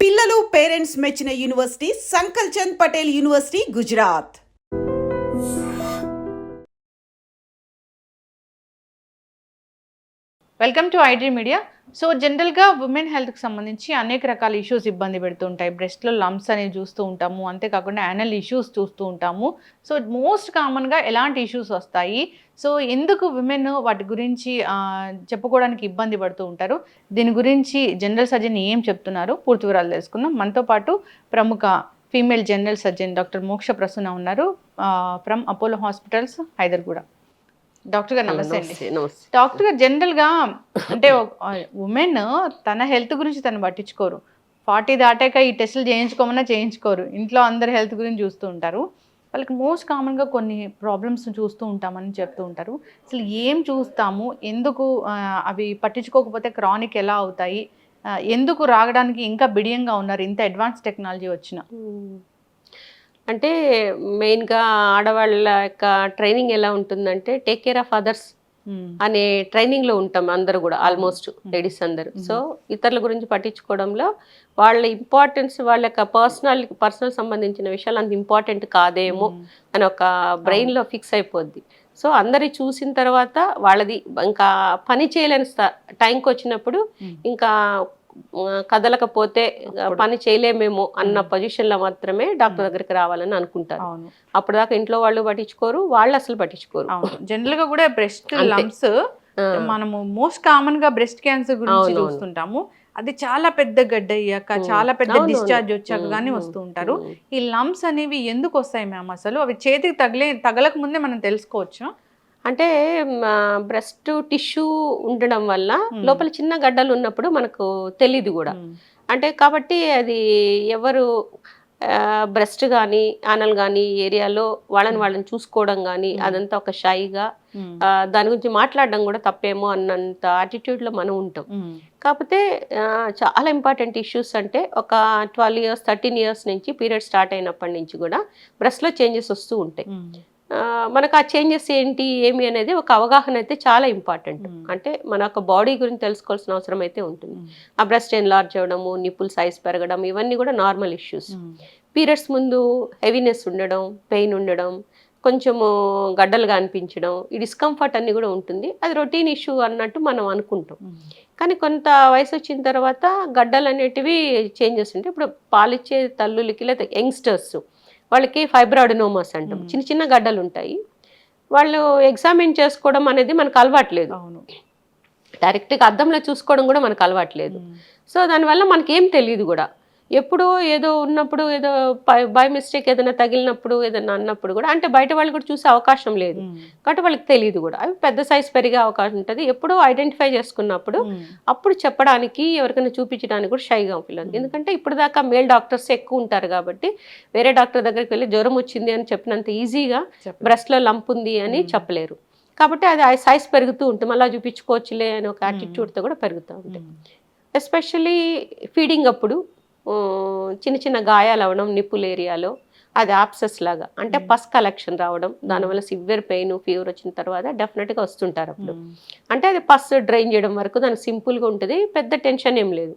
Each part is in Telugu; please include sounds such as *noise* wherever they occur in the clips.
పిల్లలు పేరెంట్స్ మెచ్చిన university Sankalchand Patel university Gujarat. Welcome to iDream media so జనరల్గా ఉమెన్ హెల్త్కి సంబంధించి అనేక రకాల ఇష్యూస్ ఇబ్బంది పెడుతూ ఉంటాయి. బ్రెస్ట్లో లంప్స్ అనేవి చూస్తూ ఉంటాము. అంతేకాకుండా యానల్ ఇష్యూస్ చూస్తూ ఉంటాము. సో మోస్ట్ కామన్గా ఎలాంటి ఇష్యూస్ వస్తాయి? సో ఎందుకు విమెన్ వాటి గురించి చెప్పుకోవడానికి ఇబ్బంది పడుతూ ఉంటారు? దీని గురించి జనరల్ సర్జన్ ఏం చెప్తున్నారు? పూర్తి వివరాలు తెలుసుకుందాం. మనతో పాటు ప్రముఖ female general surgeon doctor Moksha Prasanna ఉన్నారు from Apollo hospitals Hyderguda. Doctor గారు నమస్తే అండి. డాక్టర్ గారు జనరల్గా అంటే ఉమెన్ తన హెల్త్ గురించి తను పట్టించుకోరు. ఫార్టీ దాటాక ఈ టెస్టులు చేయించుకోమన్నా చేయించుకోరు. ఇంట్లో అందరు హెల్త్ గురించి చూస్తూ ఉంటారు. వాళ్ళకి మోస్ట్ కామన్గా కొన్ని ప్రాబ్లమ్స్ చూస్తూ ఉంటామని చెప్తూ ఉంటారు. అసలు ఏం చూస్తాము? ఎందుకు అవి పట్టించుకోకపోతే క్రానిక్ ఎలా అవుతాయి? ఎందుకు రాగడానికి ఇంకా బిడియంగా ఉన్నారు? ఇంత అడ్వాన్స్ టెక్నాలజీ వచ్చిన. అంటే మెయిన్గా ఆడవాళ్ళ యొక్క ట్రైనింగ్ ఎలా ఉంటుందంటే టేక్ కేర్ ఆఫ్ అదర్స్ అనే ట్రైనింగ్లో ఉంటాం అందరూ కూడా ఆల్మోస్ట్ లేడీస్ అందరూ. సో ఇతరుల గురించి పట్టించుకోవడంలో వాళ్ళ ఇంపార్టెన్స్ వాళ్ళ యొక్క పర్సనల్ పర్సనల్ సంబంధించిన విషయాలు అంత ఇంపార్టెంట్ కాదేమో అని ఒక బ్రెయిన్లో ఫిక్స్ అయిపోద్ది. సో అందరి చూసిన తర్వాత వాళ్ళది ఇంకా పని చేయలేని స్థా- టైంకి వచ్చినప్పుడు ఇంకా కదలకపోతే పని చేయలేమేమో అన్న పొజిషన్లో మాత్రమే డాక్టర్ దగ్గరికి రావాలని అనుకుంటారు. అప్పుడు దాకా ఇంట్లో వాళ్ళు పట్టించుకోరు వాళ్ళు అసలు పట్టించుకోరు. అవును. జనరల్గా కూడా బ్రెస్ట్. లంప్స్. మనము మోస్ట్ కామన్గా బ్రెస్ట్ క్యాన్సర్ గురించి. చూస్తుంటాము. అది చాలా పెద్ద గడ్డ అయ్యాక. చాలా పెద్ద. డిశ్చార్జ్ వచ్చాక ఉమ్, వస్తూ ఉంటారు. ఈ లంప్స్ అనేవి ఎందుకు వస్తాయి మ్యామ్ అసలు? అవి చేతికి తగిలే తగలక ముందే మనం తెలుసుకోవచ్చు? అంటే బ్రెస్ట్ టిష్యూ ఉండడం వల్ల. లోపల చిన్న గడ్డలు ఉన్నప్పుడు మనకు తెలియదు కూడా. అంటే కాబట్టి అది ఎవరు బ్రెస్ట్ కానీ ఆనల్ కానీ ఏరియాలో వాళ్ళని వాళ్ళని చూసుకోవడం కానీ. అదంతా ఒక షైగా దాని గురించి మాట్లాడడం కూడా తప్పేమో అన్నంత యాటిట్యూడ్లో మనం ఉంటాం. కాకపోతే చాలా ఇంపార్టెంట్ ఇష్యూస్ అంటే ఒక ట్వెల్వ్ ఇయర్స్ థర్టీన్ ఇయర్స్ నుంచి పీరియడ్ స్టార్ట్ అయినప్పటి నుంచి కూడా బ్రెస్ట్లో చేంజెస్ వస్తూ ఉంటాయి. మనకు ఆ చేంజెస్ ఏంటి ఏమి అనేది ఒక అవగాహన అయితే చాలా ఇంపార్టెంట్. అంటే మన యొక్క బాడీ గురించి తెలుసుకోవాల్సిన అవసరం అయితే ఉంటుంది. ఆ బ్రెస్ట్ ఎన్లార్జ్ అవ్వడము నిప్పుల్ సైజ్ పెరగడం ఇవన్నీ కూడా నార్మల్ ఇష్యూస్. పీరియడ్స్ ముందు హెవీనెస్ ఉండడం పెయిన్ ఉండడం కొంచెము గడ్డలుగా అనిపించడం ఈ డిస్కంఫర్ట్ అన్ని కూడా ఉంటుంది. అది రొటీన్ ఇష్యూ అన్నట్టు మనం అనుకుంటాం. కానీ కొంత వయసు వచ్చిన తర్వాత గడ్డలు అనేటివి చేంజెస్ ఉంటాయి. ఇప్పుడు పాలిచ్చే తల్లులకి లేదా యంగ్స్టర్స్ వాళ్ళకి ఫైబ్రాయిడనోమాస్ అంటాం. చిన్న చిన్న గడ్డలు ఉంటాయి వాళ్ళు ఎగ్జామిన్ చేసుకోవడం అనేది మనకు అలవాట్లేదు. అవును. డైరెక్ట్గా అద్దంలో చూసుకోవడం కూడా మనకు అలవాట్లేదు. సో దానివల్ల మనకేం తెలియదు కూడా. ఎప్పుడో ఏదో ఉన్నప్పుడు ఏదో బై మిస్టేక్ ఏదైనా తగిలినప్పుడు ఏదైనా అన్నప్పుడు కూడా అంటే బయట వాళ్ళు కూడా చూసే అవకాశం లేదు. కాబట్టి వాళ్ళకి తెలియదు కూడా. అవి పెద్ద సైజ్ పెరిగే అవకాశం ఉంటుంది. ఎప్పుడో ఐడెంటిఫై చేసుకున్నప్పుడు అప్పుడు చెప్పడానికి ఎవరికైనా చూపించడానికి కూడా షైగా పిల్లలు. ఎందుకంటే ఇప్పుడు దాకా మేల్ డాక్టర్స్ ఎక్కువ ఉంటారు కాబట్టి వేరే డాక్టర్ దగ్గరికి వెళ్ళి జ్వరం వచ్చింది అని చెప్పినంత ఈజీగా బ్రెస్ట్లో లంప్ ఉంది అని. చెప్పలేరు. కాబట్టి అది ఆ సైజ్ పెరుగుతూ ఉంటుంది. మళ్ళీ చూపించుకోవచ్చులే అని ఒక యాటిట్యూడ్తో కూడా పెరుగుతూ ఉంటాయి ఎస్పెషల్లీ ఫీడింగ్ అప్పుడు చిన్న చిన్న గాయాలు అవ్వడం నిప్పుల్ ఏరియాలో అది ఆప్సెస్ లాగా. అంటే. పస్ కలెక్షన్ రావడం దానివల్ల సివియర్ పెయిన్ ఫీవర్ వచ్చిన తర్వాత డెఫినెట్గా వస్తుంటారు అప్పుడు. అంటే అది పస్ డ్రైన్ చేయడం వరకు దానికి సింపుల్గా ఉంటుంది పెద్ద టెన్షన్ ఏం లేదు.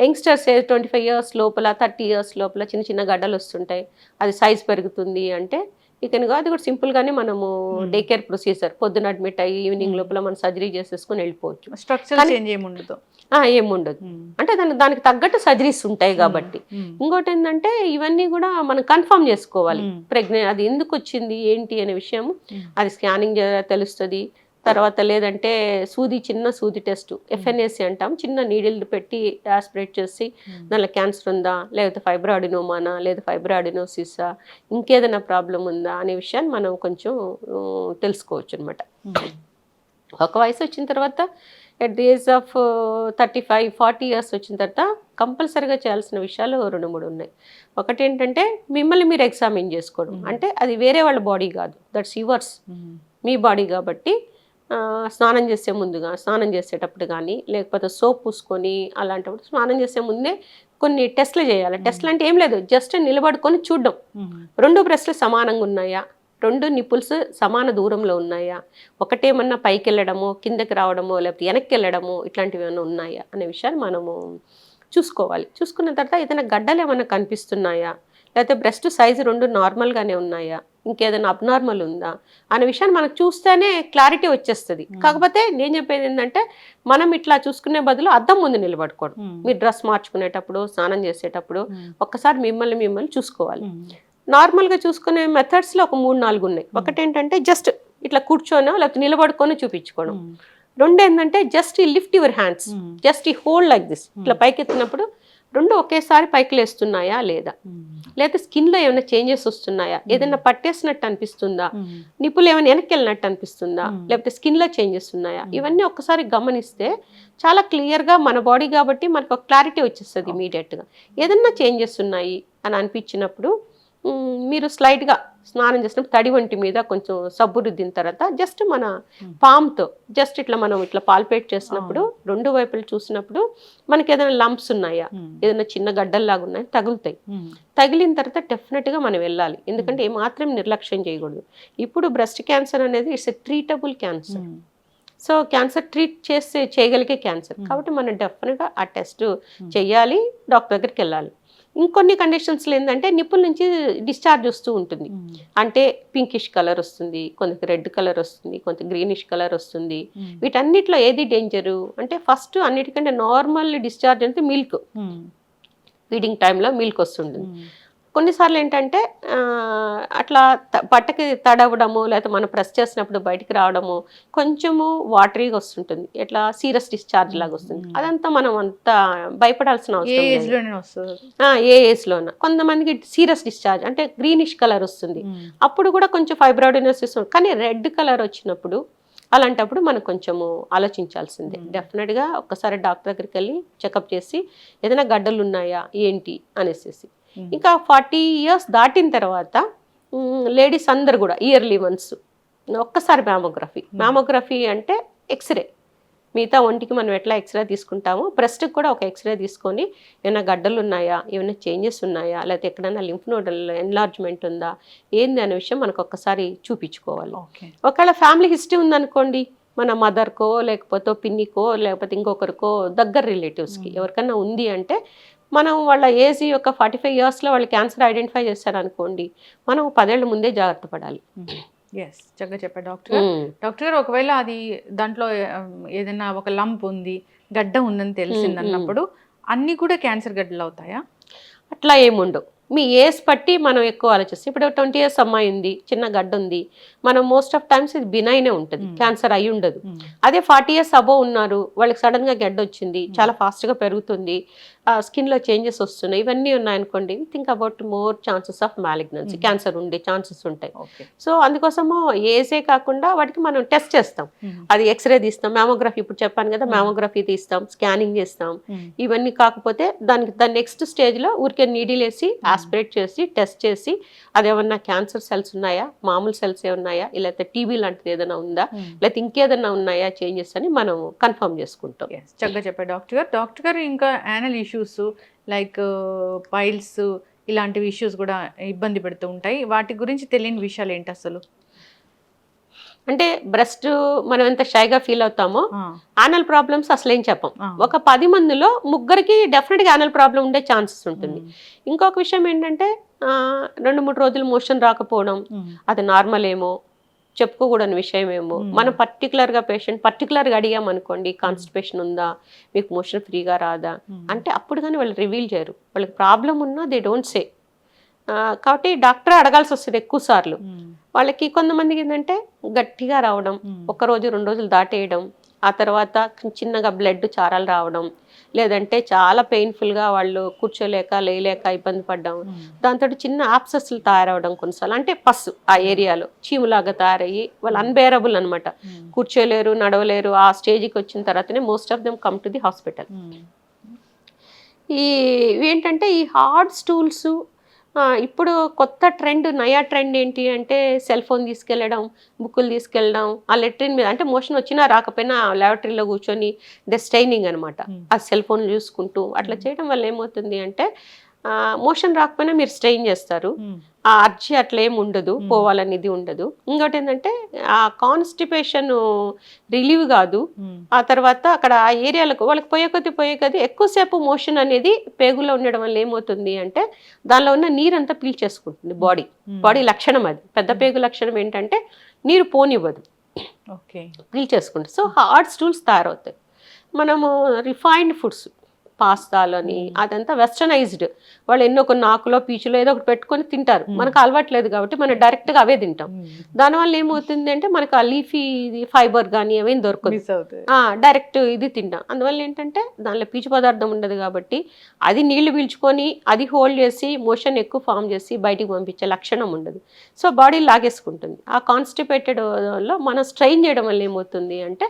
యంగ్స్టర్స్ ట్వంటీ ఫైవ్ ఇయర్స్ లోపల థర్టీ ఇయర్స్ లోపల చిన్న చిన్న గడ్డలు వస్తుంటాయి అది సైజ్ పెరుగుతుంది అంటే ఇకనుగా అది కూడా సింపుల్గానే మనము. డే కేర్ ప్రొసీజర్ పొద్దున అడ్మిట్ అయ్యి ఈవినింగ్. లోపల మనం సర్జరీ చేసేసుకొని వెళ్ళిపోవచ్చు. స్ట్రక్చర్ చేంజ్ ఏమి ఉండదు. ఏముండదు. అంటే దాని దానికి తగ్గట్టు సర్జరీస్ ఉంటాయి కాబట్టి. ఇంకోటి ఏంటంటే ఇవన్నీ కూడా మనం కన్ఫర్మ్ చేసుకోవాలి. ప్రెగ్నెంట్ అది ఎందుకు వచ్చింది ఏంటి అనే విషయం అది స్కానింగ్ తెలుస్తుంది. తర్వాత లేదంటే సూది చిన్న సూది టెస్ట్ ఎఫ్ఎన్ఏసి అంటాం. చిన్న నీడిల్ పెట్టి ఆస్పిరేట్ చేసి దానిలో క్యాన్సర్ ఉందా లేకపోతే ఫైబ్రాయిడినోమానా లేదా ఫైబ్రాయిడినోసిసా ఇంకేదైనా ప్రాబ్లం ఉందా అనే విషయాన్ని మనం కొంచెం తెలుసుకోవచ్చు అనమాట ఒక వయసు వచ్చిన తర్వాత at the age of thirty five forty years వచ్చిన తర్వాత కంపల్సరీగా చేయాల్సిన విషయాలు రెండు మూడు ఉన్నాయి. ఒకటి ఏంటంటే మిమ్మల్ని మీరు ఎగ్జామిన్ చేసుకోవడం. Mm. అంటే అది వేరే వాళ్ళ బాడీ కాదు. దట్స్ యువర్స్ మీ బాడీ కాబట్టి స్నానం చేసే ముందుగా స్నానం చేసేటప్పుడు కానీ లేకపోతే సోప్ పూసుకొని అలాంటప్పుడు స్నానం చేసే ముందే కొన్ని టెస్ట్లు చేయాలి. టెస్ట్లు అంటే ఏం లేదు. జస్ట్ నిలబడుకొని చూడడం. రెండు బ్రెస్ట్లు సమానంగా ఉన్నాయా? రెండు నిప్పుల్స్ సమాన దూరంలో ఉన్నాయా? ఒకటేమన్నా పైకి వెళ్ళడమో కిందకి రావడమో లేకపోతే వెనక్కి వెళ్ళడమో ఇట్లాంటివి ఏమైనా ఉన్నాయా అనే విషయాన్ని మనము చూసుకోవాలి. చూసుకున్న తర్వాత ఏదైనా గడ్డలు ఏమైనా కనిపిస్తున్నాయా? లేకపోతే బ్రెస్ట్ సైజు రెండు నార్మల్గానే ఉన్నాయా? ఇంకేదైనా అబ్నార్మల్ ఉందా? అనే విషయాన్ని మనకు చూస్తేనే క్లారిటీ వచ్చేస్తుంది. కాకపోతే నేను చెప్పేది ఏంటంటే మనం ఇట్లా చూసుకునే బదులు అద్దం ముందు నిలబడుకోవడం. మీరు డ్రెస్ మార్చుకునేటప్పుడు స్నానం చేసేటప్పుడు ఒక్కసారి మిమ్మల్ని మిమ్మల్ని చూసుకోవాలి. నార్మల్గా చూసుకునే మెథడ్స్లో ఒక మూడు నాలుగు ఉన్నాయి. ఒకటి ఏంటంటే జస్ట్ ఇట్లా కూర్చోనో లేకపోతే నిలబడుకొని చూపించుకోవడం. రెండు ఏంటంటే జస్ట్ ఈ లిఫ్ట్ యువర్ హ్యాండ్స్ జస్ట్ ఈ హోల్డ్ లైక్ దిస్ ఇట్లా పైకి ఎత్తినప్పుడు రెండు ఒకేసారి పైకి లేస్తున్నాయా లేదా? లేదా స్కిన్లో ఏమైనా చేంజెస్ వస్తున్నాయా? ఏదైనా పట్టేసినట్టు అనిపిస్తుందా? నిప్పులు ఏమైనా వెనక్కి వెళ్ళినట్టు అనిపిస్తుందా లేకపోతే స్కిన్లో చేంజెస్ ఉన్నాయా? ఇవన్నీ ఒక్కసారి గమనిస్తే చాలా క్లియర్గా మన బాడీ కాబట్టి మనకు ఒక క్లారిటీ వచ్చేస్తుంది ఇమీడియట్గా ఏదన్నా చేంజెస్ ఉన్నాయి అని అనిపించినప్పుడు మీరు స్లైట్గా స్నానం చేసినప్పుడు తడి వంటి మీద కొంచెం సబ్బు రుద్దిన తర్వాత జస్ట్ మన పామ్తో జస్ట్ ఇట్లా మనం ఇట్లా పాల్పేట్ చేసినప్పుడు రెండు వైపులు చూసినప్పుడు మనకి ఏదైనా లంప్స్ ఉన్నాయా? ఏదైనా చిన్న గడ్డల్లాగా ఉన్నాయా? తగులుతాయి. తగిలిన తర్వాత డెఫినెట్గా మనం వెళ్ళాలి. ఎందుకంటే ఏమాత్రం నిర్లక్ష్యం చేయకూడదు. ఇప్పుడు బ్రెస్ట్ క్యాన్సర్ అనేది it's a treatable cancer. So cancer treat చేస్తే చేయగలిగే క్యాన్సర్. కాబట్టి మనం డెఫినెట్గా ఆ టెస్ట్ చేయాలి డాక్టర్ దగ్గరికి వెళ్ళాలి. ఇంకొన్ని కండిషన్స్లో ఏంటంటే నిప్పుల నుంచి డిశ్చార్జ్ వస్తూ ఉంటుంది. అంటే పింకిష్ కలర్ వస్తుంది కొంత రెడ్ కలర్ వస్తుంది కొంత గ్రీనిష్ కలర్ వస్తుంది. వీటన్నిటిలో ఏది డేంజరు అంటే ఫస్ట్ అన్నిటికంటే నార్మల్ డిశ్చార్జ్ అంటే మిల్క్ ఫీడింగ్ టైంలో మిల్క్ వస్తుంటుంది. కొన్నిసార్లు ఏంటంటే అట్లా బట్టకి తడవడము లేకపోతే మనం ప్రెస్ చేసినప్పుడు బయటికి రావడము కొంచెము వాటరీగా వస్తుంటుంది. ఇట్లా సీరియస్ డిశ్చార్జ్ లాగా వస్తుంది. అదంతా మనం అంత భయపడాల్సిన అవసరం ఏ ఏజ్లోన. కొంతమందికి సీరియస్ డిశ్చార్జ్ అంటే గ్రీనిష్ కలర్ వస్తుంది. అప్పుడు కూడా కొంచెం ఫైబ్రాయిడినోసిస్ కానీ రెడ్ కలర్ వచ్చినప్పుడు అలాంటప్పుడు మనం కొంచెము ఆలోచించాల్సిందే. డెఫినెట్గా ఒక్కసారి డాక్టర్ దగ్గరికి వెళ్ళి చెకప్ చేసి ఏదైనా గడ్డలు ఉన్నాయా ఏంటి అనేసి ఇంకా ఫార్టీ ఇయర్స్ దాటిన తర్వాత లేడీస్ అందరు కూడా ఇయర్లీ వన్స్ ఒక్కసారి మ్యామోగ్రఫీ మ్యామోగ్రఫీ అంటే ఎక్స్రే. మిగతా ఒంటికి మనం ఎట్లా ఎక్స్రే తీసుకుంటామో బ్రెస్ట్కి కూడా ఒక ఎక్స్రే తీసుకొని ఏమైనా గడ్డలు ఉన్నాయా ఏమైనా చేంజెస్ ఉన్నాయా లేకపోతే ఎక్కడైనా లింఫ్ నోడల్ ఎన్లార్జ్మెంట్ ఉందా ఏంది అనే విషయం మనకు ఒక్కసారి చూపించుకోవాలి. ఒకవేళ ఫ్యామిలీ హిస్టరీ ఉందనుకోండి మన మదర్కో లేకపోతే పిన్నికో లేకపోతే ఇంకొకరికో దగ్గర రిలేటివ్స్కి ఎవరికైనా ఉంది అంటే మనం వాళ్ళ ఏజ్ యొక్క ఫార్టీ ఫైవ్ ఇయర్స్లో వాళ్ళు క్యాన్సర్ ఐడెంటిఫై చేశారనుకోండి మనం పదేళ్ళ ముందే జాగ్రత్త పడాలి. ఎస్ చక్కగా చెప్పారు డాక్టర్ గారు. డాక్టర్ గారు ఒకవేళ అది దాంట్లో ఏదైనా ఒక లంప్ ఉంది గడ్డ ఉందని తెలిసింది అన్నప్పుడు అన్ని కూడా క్యాన్సర్ గడ్డలు అవుతాయా? అట్లా ఏముండవు మీ ఏజ్ బట్టి మనం ఎక్కువ ఆలోచిస్తాం. ఇప్పుడు ట్వంటీ ఇయర్స్ అమ్మాయి ఉంది చిన్న గడ్డ ఉంది మనం మోస్ట్ ఆఫ్ టైమ్స్ ఇది బినైనే ఉంటుంది క్యాన్సర్ అయి ఉండదు. అదే ఫార్టీ ఇయర్స్ అబో ఉన్నారు వాళ్ళకి సడన్గా గడ్డ వచ్చింది చాలా ఫాస్ట్గా పెరుగుతుంది స్కిన్లో చేంజెస్ వస్తున్నాయి. ఇవన్నీ ఉన్నాయనుకోండి think about more chances of malignancy cancer ఉండే ఛాన్సెస్ ఉంటాయి. సో అందుకోసము ఏజే కాకుండా వాటికి మనం టెస్ట్ చేస్తాం. అది ఎక్స్రే తీస్తాం మ్యామోగ్రఫీ ఇప్పుడు చెప్పాను కదా మ్యామోగ్రఫీ తీస్తాం స్కానింగ్ చేస్తాం. ఇవన్నీ కాకపోతే దానికి దాని నెక్స్ట్ స్టేజ్లో ఊరికే నీడిల్ వేసి ఆస్పిరేట్ చేసి టెస్ట్ చేసి అది ఏమన్నా క్యాన్సర్ సెల్స్ ఉన్నాయా మామూలు సెల్స్ ఉన్నాయా లేకపోతే టీబీ లాంటిది ఏదైనా ఉందా లేకపోతే ఇంకేదైనా ఉన్నాయా చేంజెస్ అని మనం కన్ఫర్మ్ చేసుకుంటాం. చక్కగా చెప్పారు డాక్టర్ గారు. డాక్టర్ గారు ఇంకా యానల్ ఇష్యూస్ లైక్ పైల్స్ ఇలాంటివి ఇష్యూస్ కూడా ఇబ్బంది పెడుతూ ఉంటాయి వాటి గురించి తెలియని విషయాలు ఏంటి అసలు అంటే బ్రెస్ట్ మనం ఎంత షైగా ఫీల్ అవుతామో ఆ, యానల్ ప్రాబ్లమ్స్ అసలు ఏం చెప్పం. ఒక పది మందిలో ముగ్గురికి డెఫినెట్గా యానల్ ప్రాబ్లం ఉండే ఛాన్సెస్ ఉంటుంది. ఇంకొక విషయం ఏంటంటే రెండు మూడు రోజులు మోషన్ రాకపోవడం. అది నార్మల్ ఏమో చెప్పుకోకూడని విషయం ఏమో. మనం పర్టికులర్గా పేషెంట్ పర్టికులర్గా అడిగామనుకోండి కాన్స్టిపేషన్ ఉందా మీకు మోషన్ ఫ్రీగా రాదా. అంటే అప్పుడు కానీ వాళ్ళు రివీల్ చేయరు వాళ్ళకి ప్రాబ్లం ఉన్నా దే డోంట్ సే కాబట్టి డాక్టర్ అడగాల్సి వస్తుంది ఎక్కువ సార్లు. వాళ్ళకి కొంతమందికి ఏంటంటే గట్టిగా రావడం. ఒక రోజు రెండు రోజులు దాటేయడం ఆ తర్వాత చిన్నగా బ్లడ్ చారాలు రావడం లేదంటే చాలా పెయిన్ఫుల్గా వాళ్ళు కూర్చోలేక లేయలేక ఇబ్బంది పడ్డం. దాంతో చిన్న ఆప్సెస్లు తయారవడం కొన్నిసార్లు అంటే పస్సు ఆ ఏరియాలో చీములాగా తయారయ్యి వాళ్ళు అన్బేరబుల్ అనమాట. కూర్చోలేరు నడవలేరు ఆ స్టేజ్కి వచ్చిన తర్వాతనే most of them come to the hospital. ఈ ఏంటంటే ఈ హార్డ్ స్టూల్స్ ఇప్పుడు కొత్త ట్రెండ్ నయా ట్రెండ్ ఏంటి అంటే సెల్ ఫోన్ తీసుకెళ్ళడం బుక్కులు తీసుకెళ్ళడం ఆ లెట్రిన్ మీద అంటే మోషన్ వచ్చినా రాకపోయినా ల్యాబరేటరీలో కూర్చొని ద స్టైనింగ్ అనమాట. ఆ సెల్ ఫోన్ చూసుకుంటూ అట్లా చేయడం వల్ల ఏమవుతుంది అంటే మోషన్ రాకపోయినా మీరు స్ట్రెయిన్ చేస్తారు. ఆ అర్జీ అట్లా ఏమి ఉండదు పోవాలని ఇది ఉండదు. ఇంకోటి ఏంటంటే ఆ కాన్స్టిపేషన్ రిలీవ్ కాదు. ఆ తర్వాత అక్కడ ఆ ఏరియాలకు వాళ్ళకి పోయే కొద్ది పోయే కొద్ది ఎక్కువసేపు మోషన్ అనేది పేగులో ఉండడం వల్ల ఏమవుతుంది అంటే దానిలో ఉన్న నీరంతా పీల్చేసుకుంటుంది బాడీ. బాడీ లక్షణం అది. పెద్ద పేగు లక్షణం ఏంటంటే నీరు పోనివ్వదు. ఓకే పీల్చేసుకుంటుంది సో హార్డ్ స్టూల్స్ తయారవుతాయి. మనము రిఫైన్డ్ ఫుడ్స్ పాస్తాలని అదంతా వెస్టర్నైజ్డ్ వాళ్ళు ఎన్నో కొన్ని ఆకులో పీచులో ఏదో ఒకటి పెట్టుకొని తింటారు. మనకు అలవాట్లేదు కాబట్టి మనం డైరెక్ట్గా అవే తింటాం. దానివల్ల ఏమవుతుంది అంటే మనకు ఆ లీఫీ ఫైబర్ కానీ అవేం దొరకదు. డైరెక్ట్ ఇది తింటాం. అందువల్ల ఏంటంటే దానిలో పీచు పదార్థం ఉండదు కాబట్టి అది నీళ్ళు పీల్చుకొని అది హోల్డ్ చేసి మోషన్ ఎక్కువ ఫామ్ చేసి బయటికి పంపించే లక్షణం ఉండదు. సో బాడీ లాగేసుకుంటుంది. ఆ కాన్స్టిపేటెడ్లో మనం స్ట్రెయిన్ చేయడం వల్ల ఏమవుతుంది అంటే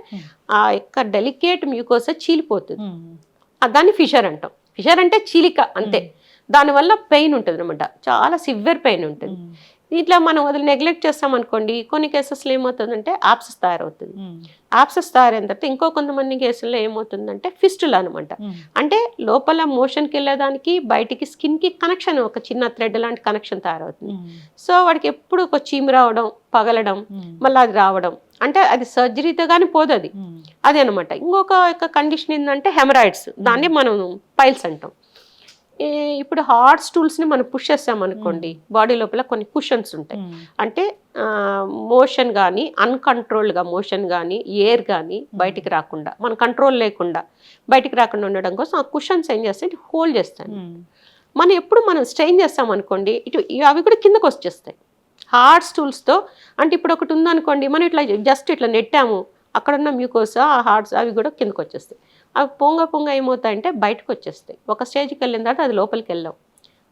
ఆ యొక్క డెలికేట్ మ్యూకోసా చీలిపోతుంది. దాన్ని ఫిషర్ అంటాం. ఫిషర్ అంటే చీలిక అంతే. దానివల్ల పెయిన్ ఉంటుంది అనమాట చాలా సివియర్ పెయిన్ ఉంటుంది. ఇట్లా మనం వదిలి నెగ్లెక్ట్ చేస్తాం అనుకోండి కొన్ని కేసెస్లో ఏమవుతుందంటే ఆప్సెస్ తయారవుతుంది. ఆప్సెస్ తయారైన తర్వాత ఇంకో కొంతమంది కేసుల్లో ఏమవుతుందంటే ఫిస్టుల్ అనమాట అంటే లోపల మోషన్కి వెళ్ళేదానికి బయటికి స్కిన్కి కనెక్షన్ ఒక చిన్న థ్రెడ్ లాంటి కనెక్షన్ తయారవుతుంది. సో వాడికి ఎప్పుడు ఒక చీము రావడం పగలడం మళ్ళీ అది రావడం అంటే అది సర్జరీతో కానీ పోదు అది అదే అనమాట ఇంకొక కండిషన్ ఏంటంటే హెమరాయిడ్స్ దాన్ని మనం పైల్స్ అంటాం. ఇప్పుడు హార్డ్ స్టూల్స్ని మనం పుష్ చేస్తాం అనుకోండి బాడీ లోపల కొన్ని కుషన్స్ ఉంటాయి. అంటే మోషన్ కానీ అన్కంట్రోల్డ్గా మోషన్ కానీ ఎయిర్ కానీ బయటికి రాకుండా మన కంట్రోల్ లేకుండా బయటికి రాకుండా ఉండడం కోసం ఆ కుషన్స్ ఏం చేస్తాయి? హోల్డ్ చేస్తాను. మనం ఎప్పుడు మనం స్ట్రెయిన్ చేస్తాం అనుకోండి ఇటు అవి కూడా కిందకు వచ్చేస్తాయి. హార్డ్ స్టూల్స్తో అంటే ఇప్పుడు ఒకటి ఉందనుకోండి మనం ఇట్లా జస్ట్ ఇట్లా నెట్టాము అక్కడ ఉన్న మ్యూకోసా ఆ హార్డ్స్ అవి కూడా కిందకు వచ్చేస్తాయి. అవి పొంగ పొంగ ఏమవుతాయంటే బయటకు వచ్చేస్తాయి ఒక స్టేజ్కి వెళ్ళిన తర్వాత అది లోపలికి వెళ్ళాం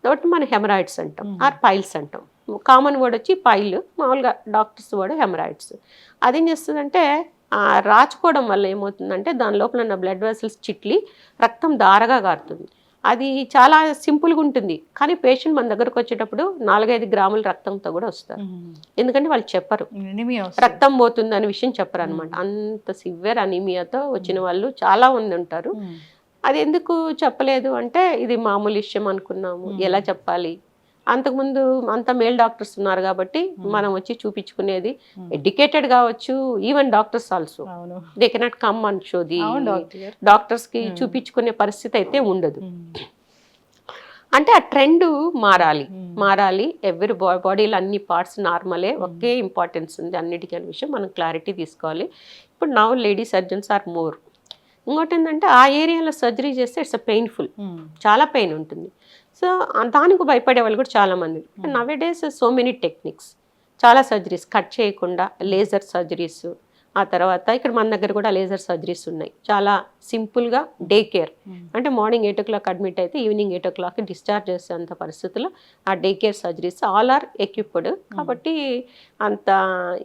కాబట్టి మనం హెమరాయిడ్స్ అంటాం ఆర్ పైల్స్ అంటాం. కామన్ వర్డ్ వచ్చి పైల్ మామూలుగా డాక్టర్స్ వర్డ్ హెమరాయిడ్స్. అదేం చేస్తుందంటే రాచుకోవడం వల్ల ఏమవుతుందంటే దాని లోపల ఉన్న బ్లడ్ వెసల్స్ చిట్లి రక్తం దారగా కారుతుంది అది చాలా సింపుల్గా ఉంటుంది. కానీ పేషెంట్ మన దగ్గరకు వచ్చేటప్పుడు నాలుగైదు గ్రాముల రక్తంతో కూడా వస్తారు. ఎందుకంటే వాళ్ళు చెప్పరు. రక్తం పోతుంది అనే విషయం చెప్పరు అనమాట అంత సివియర్ అనీమియాతో వచ్చిన వాళ్ళు చాలా మంది ఉంటారు. అది ఎందుకు చెప్పలేదు అంటే ఇది మామూలు విషయం అనుకున్నాము. ఎలా చెప్పాలి? అంతకుముందు అంత మేల్ డాక్టర్స్ ఉన్నారు కాబట్టి మనం వచ్చి చూపించుకునేది ఎడ్యుకేటెడ్ కావచ్చు even doctors also. They cannot come and show the అవును డాక్టర్ గారు. డాక్టర్స్కి చూపించుకునే పరిస్థితి అయితే ఉండదు. అంటే ఆ ట్రెండ్ మారాలి. మారాలి. ఎవరి బాడీలో అన్ని పార్ట్స్ నార్మలే ఒకే ఇంపార్టెన్స్ ఉంది అన్నిటికీ అనే విషయం మనం క్లారిటీ తీసుకోవాలి. ఇప్పుడు now lady surgeons are more ఇంకోటి ఏంటంటే ఆ ఏరియాలో సర్జరీ చేస్తే ఇట్స్ పెయిన్ఫుల్ చాలా పెయిన్ ఉంటుంది. సో దానికి భయపడే వాళ్ళు కూడా చాలా మంది nowadays so many techniques చాలా సర్జరీస్ కట్ చేయకుండా లేజర్ సర్జరీస్ ఆ తర్వాత ఇక్కడ మన దగ్గర కూడా లేజర్ సర్జరీస్ ఉన్నాయి. చాలా సింపుల్గా డే కేర్. అంటే morning eight o'clock admit అయితే evening eight o'clock discharge చేసేంత పరిస్థితుల్లో ఆ day care surgeries all are equipped. కాబట్టి అంత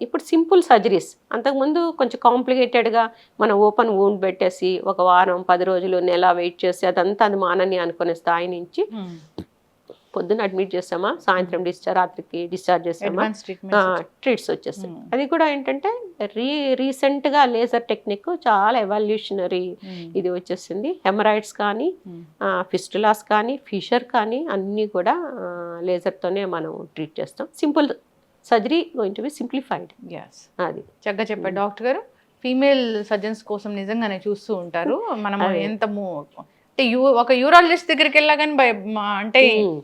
ఇప్పుడు సింపుల్ సర్జరీస్. అంతకుముందు కొంచెం కాంప్లికేటెడ్గా మనం ఓపెన్ వూండ్ పెట్టేసి ఒక వారం పది రోజులు నెల వెయిట్ చేసి అదంతా అది మానని అనుకునే స్థాయి నుంచి పొద్దున్న అడ్మిట్ చేస్తామా సాయంత్రం డిశ్చార్జ్ రాత్రికి డిశ్చార్జ్ ట్రీట్మెంట్ ట్రీట్స్ వచ్చేస్తాయి అది కూడా ఏంటంటే రీ రీసెంట్గా లేజర్ టెక్నిక్ చాలా ఎవల్యూషనరీ ఇది వచ్చేసింది. హెమరాయిడ్స్ కానీ ఫిస్టులాస్ కానీ ఫిషర్ కానీ అన్నీ కూడా లేజర్తోనే మనం ట్రీట్ చేస్తాం. Simple surgery going to be simplified. అది. చక్కగా చెప్పారు. డాక్టర్ గారు ఫీమేల్ సర్జన్స్ కోసం నిజంగానే చూస్తూ ఉంటారు. *laughs* మనం ఎంత అంటే యూ ఒక యూరాలజిస్ట్ దగ్గరికి వెళ్ళా కానీ అంటే.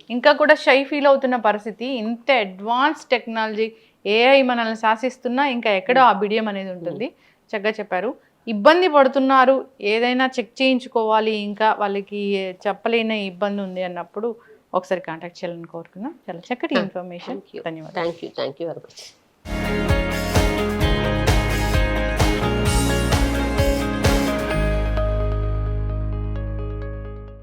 ఇంకా కూడా షై ఫీల్ అవుతున్న పరిస్థితి ఇంత అడ్వాన్స్ టెక్నాలజీ ఏఐ మనల్ని శాసిస్తున్నా ఇంకా ఎక్కడో ఆ బిడియం అనేది ఉంటుంది. చక్కగా చెప్పారు. ఇబ్బంది పడుతున్నారు. ఏదైనా చెక్ చేయించుకోవాలి. ఇంకా వాళ్ళకి చెప్పలేని ఇబ్బంది ఉంది అన్నప్పుడు ఒకసారి కాంటాక్ట్ చేయాలని కోరుకుందాం. చాలా చక్కటి ఇన్ఫర్మేషన్ థ్యాంక్ యూ ధన్యవాదాలు. Thank you thank you very much